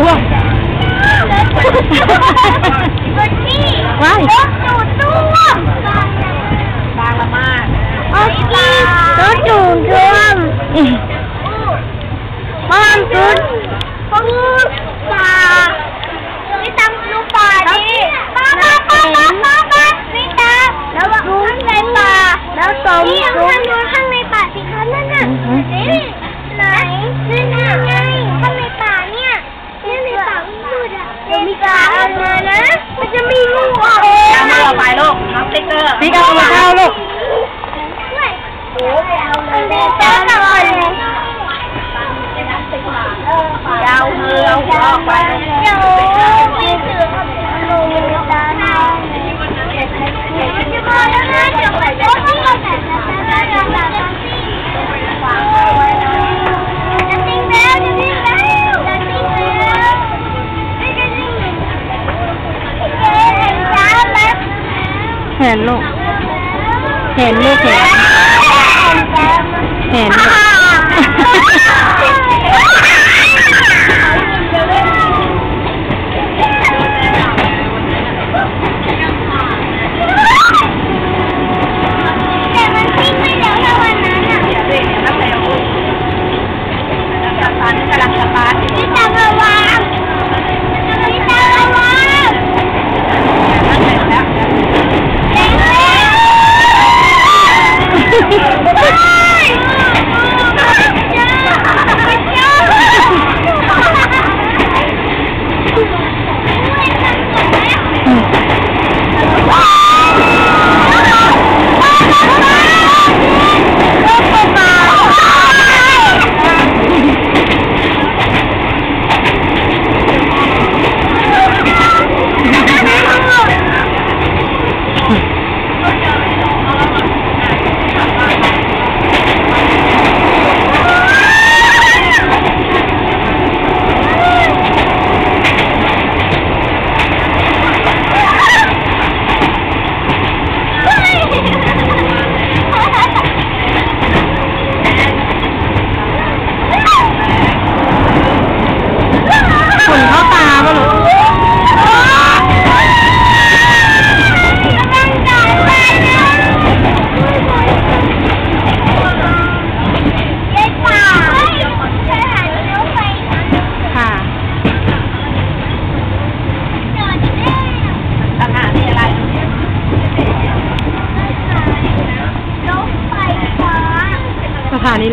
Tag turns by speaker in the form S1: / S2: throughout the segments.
S1: ช่วงว้าย รถดูดซ่วมบาง
S2: ละ
S3: มาก
S1: โอ้ยรถดู
S2: ดซ่วมห้อ
S1: งดูดฟูสา เห็
S3: นลูกเห็น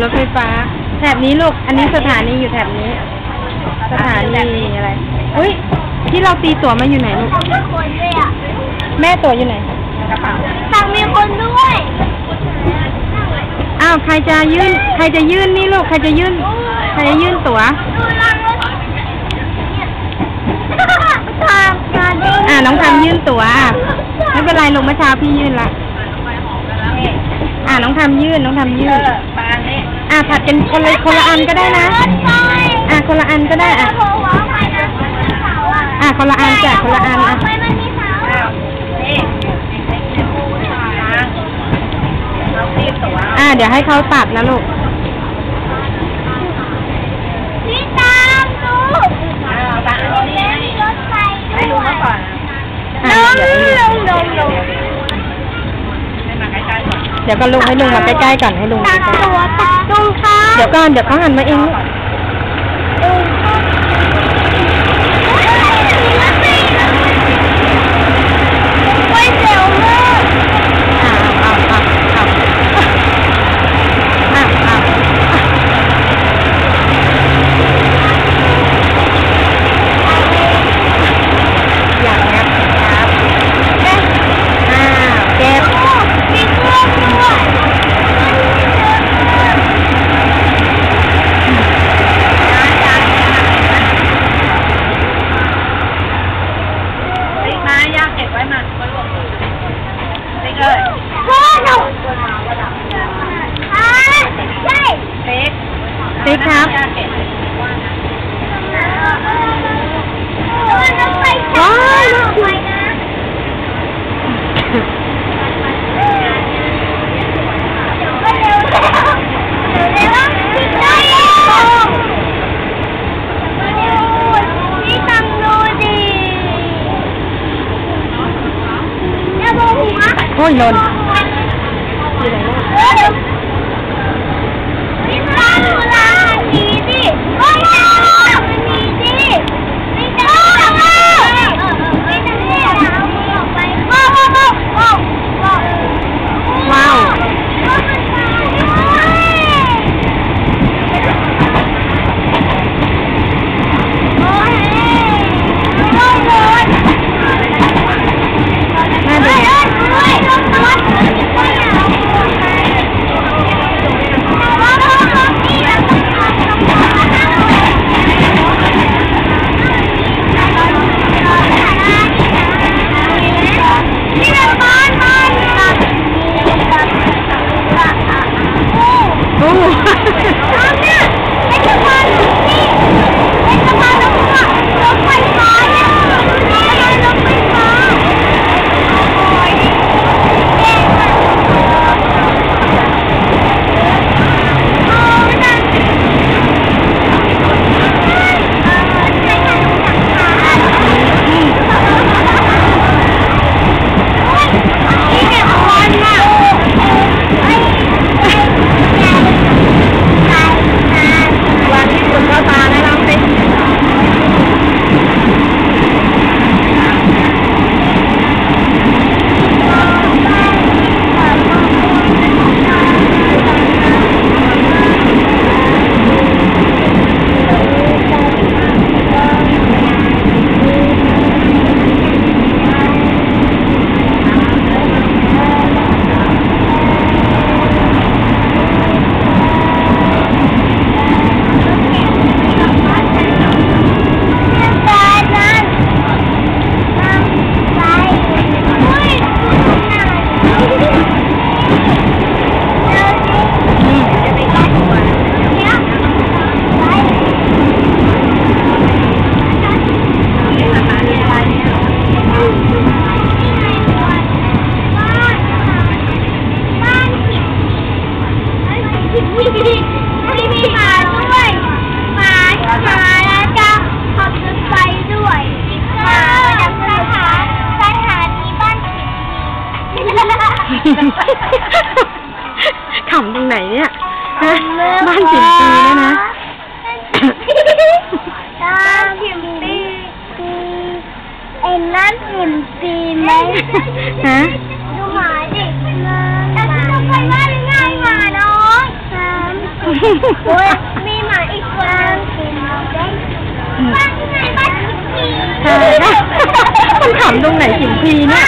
S2: รถไฟ
S3: ฟ้า แถบนี้ลูก อันนี้สถานีอยู่แถบนี้ สถานีอะไร อุ้ยที่เราตีตั๋วมาอยู่ไหนลูกแม่ตั๋วอยู่ไหน
S2: กระเป๋า
S1: ตังมีคนด้วย
S3: อ้าวใครจะยื่น ใครจะยื่นนี่ลูก ใครจะยื่น ใครจะยื่นตั๋ว
S1: ดูรังรถทางการเด้ง
S3: อ่าน้องทำยื่นตั๋วอะไม่เป็นไรลงเมื่อเช้าพี่ยื่นละ อ่าน้องทำยื่น น้องทำ
S2: เอ
S3: ยื่น
S2: อปางนี้
S3: อ่า ผัดกันคนละคนละอันก็ได้นะ อ่าคนละอันก็ได้อะ อะคนละอันจ้ะคนละอันอะ
S1: ไปมันมีเสา
S2: อ้าวนี่ปางเราตีตัว
S3: อ่าเดี๋ยวให้เขาตัดนะลูก
S1: พี่ตามดู
S2: อ้าวปาง
S1: มี
S2: นี้
S1: มีรถไฟ
S2: ให้ดูมาก่อน
S3: อ่าเดี๋ยวให้
S1: ล
S3: ลุง
S1: งลงลง
S2: ให้มาใกล้ๆก่อน
S3: เดี๋ยวก็ลุงให้ลุงมาใกล้ๆก่อนให้ลุง
S1: ตั
S3: มากใกล้
S1: ตัว ตรงค่ะ
S3: เดี๋ยวก่อนเดี๋ยวเขาหันมาเองลูก
S1: ไปเร็วมาก
S3: อ่าเอาเอาเอาอ่าเอาอย่างเงี้ยครับเอ๊ะอ่าเก็บ
S1: มีเครื่องด้วย
S2: ติ๊กมายากเก็บไว้มาติ๊กเลย
S1: พ่อหนูอ่าใช่
S2: ติ๊ก
S3: ติ๊กครับ
S2: ยากเก็บ
S1: พ่อต้องไปจับไปนะก็เร็วแล้วเร็วแล้วพี่ได้แล้วพี่ทำดูดิอย่าบอกหัว
S3: โอ้ยหล่น
S2: ขำ
S3: ตรงไหนเนี่ยบ้านสิบปีแล้วนะ
S1: บ้านสิบปีเอ็นนั่นสิบปีไหม
S3: ฮะ
S1: ดูหมาดิแต่ที่เราไปว่าง่ายมายนาะโอ้ยมีหมาอีกตัวบ้านที่ไหนบ้านสิบปี
S3: มันขำตรงไหนสิบปีเนี่ย